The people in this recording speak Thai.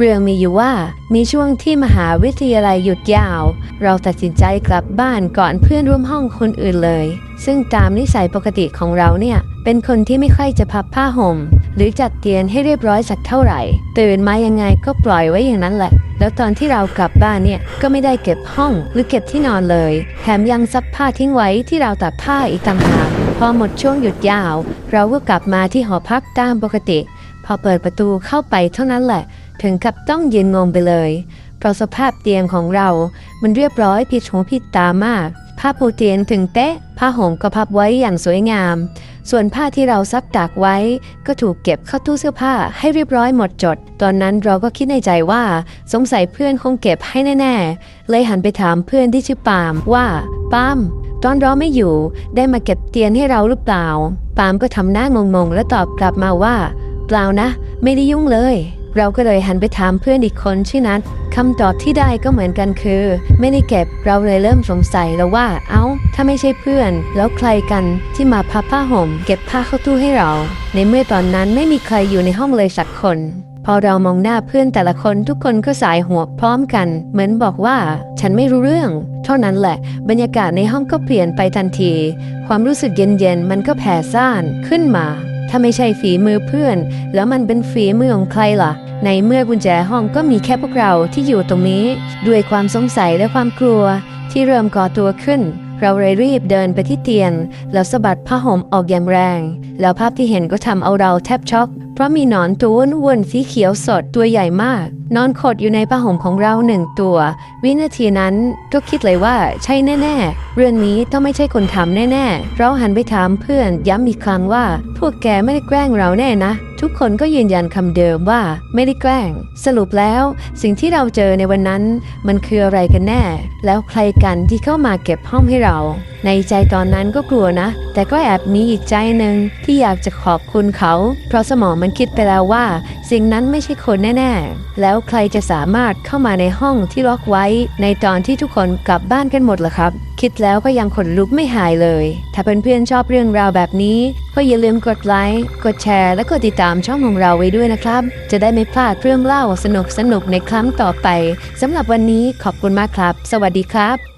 เรื่องมีอยู่ว่ามีช่วงที่มหาวิทยาลัยหยุดยาว เราตัดสินใจกลับบ้านก่อนเพื่อนร่วมห้องคนอื่นเลย ซึ่งตามนิสัยปกติของเราเนี่ย เป็นคนที่ไม่ค่อยจะพับผ้าห่ม หรือจัดเตียงให้เรียบร้อยสักเท่าไหร่ ตื่นมายังไงก็ปล่อยไว้อย่างนั้นแหละ แล้วตอนที่เรากลับบ้านเนี่ยก็ไม่ได้เก็บห้องหรือเก็บที่นอนเลย แถมยังซักผ้าทิ้งไว้ที่เราตากผ้าอีกต่างหากพอหมดช่วงหยุดยาว เราก็กลับมาที่หอพักตามปกติ พอเปิดประตูเข้าไปเท่านั้นแหละ ถึงกับต้องยืนงงไปเลยเพราะสภาพเตียงของเรามันเรียบร้อยผิดหูผิดตามาก ผ้าปูเตียงถึงเตะผ้าห่มก็พับไว้อย่างสวยงาม ส่วนผ้าที่เราซักตากไว้ ก็ถูกเก็บเข้าตู้เสื้อผ้าให้เรียบร้อยหมดจด ตอนนั้นเราก็คิดในใจว่า สงสัยเพื่อนคงเก็บให้แน่ๆ เลยหันไปถามเพื่อนที่ชื่อปาล์มว่าปาล์มตอนเราไม่อยู่ได้มาเก็บเตียงให้เราหรือเปล่า ปาล์มก็ทำหน้างงๆ และตอบกลับมาว่า เปล่านะ ไม่ได้ยุ่งเลย เราก็เลยหันไปถามเพื่อนอีกคนชื่อนัทคำตอบที่ได้ก็เหมือนกันคือ ไม่ได้เก็บเราเลยเริ่มสงสัยแล้วว่า เอ้า ถ้าไม่ใช่เพื่อน แล้วใครกันที่มาพับผ้าห่ม เก็บผ้าเข้าตู้ให้เรา ในเมื่อตอนนั้นไม่มีใครอยู่ในห้องเลยสักคน พอเรามองหน้าเพื่อนแต่ละคนทุกคนก็สายหัวพร้อมกัน เหมือนบอกว่า ฉันไม่รู้เรื่อง เท่านั้นแหละ บรรยากาศในห้องก็เปลี่ยนไปทันที ความรู้สึกเย็นๆมันก็แผ่ซ่านขึ้นมา ถ้าไม่ใช่ฝีมือเพื่อน แล้วมันเป็นฝีมือของใครล่ะ ในเมื่อกุญแจห้องก็มีแค่พวกเราที่อยู่ตรงนี้ ด้วยความสงสัยและความกลัวที่เริ่มก่อตัวขึ้น เราเลยรีบเดินไปที่เตียง แล้วสะบัดผ้าห่มออกอย่างแรง แล้วภาพที่เห็นก็ทำเอาเราแทบช็อก เพราะมีหนอนตัวอ้วนๆสีเขียวสดตัวใหญ่มาก นอนขดอยู่ในผ้าห่มของเราหนึ่งตัว วินาทีนั้นก็คิดเลยว่าใช่แน่ ๆ เรื่องนี้ต้องไม่ใช่คนทำแน่ ๆ เราหันไปถามเพื่อนย้ำอีกครั้งว่า พวกแกไม่ได้แกล้งเราแน่นะ ทุกคนก็ยืนยันคำเดิมว่าไม่ได้แกล้ง สรุปแล้ว สิ่งที่เราเจอในวันนั้น มันคืออะไรกันแน่ แล้วใครกันที่เข้ามาเก็บห้องให้เรา ในใจตอนนั้นก็กลัวนะ แต่ก็แอบมีอีกใจหนึ่งที่อยากจะขอบคุณเขา เพราะสมองมันคิดไปแล้วว่า สิ่งนั้นไม่ใช่คนแน่ ๆ แล้วใครจะสามารถเข้ามาในห้องที่ล็อกไว้ ในตอนที่ทุกคนกลับบ้านกันหมดล่ะครับ คิดแล้วก็ยังขนลุกไม่หายเลย ถ้าเพื่อนๆชอบเรื่องราวแบบนี้ ก็อย่าลืมกดไลค์ กดแชร์ และกดติดตามช่องของเราไว้ด้วยนะครับ จะได้ไม่พลาดเรื่องเล่าสนุกๆในครั้งต่อไปสำหรับวันนี้ขอบคุณมากครับ สวัสดีครับ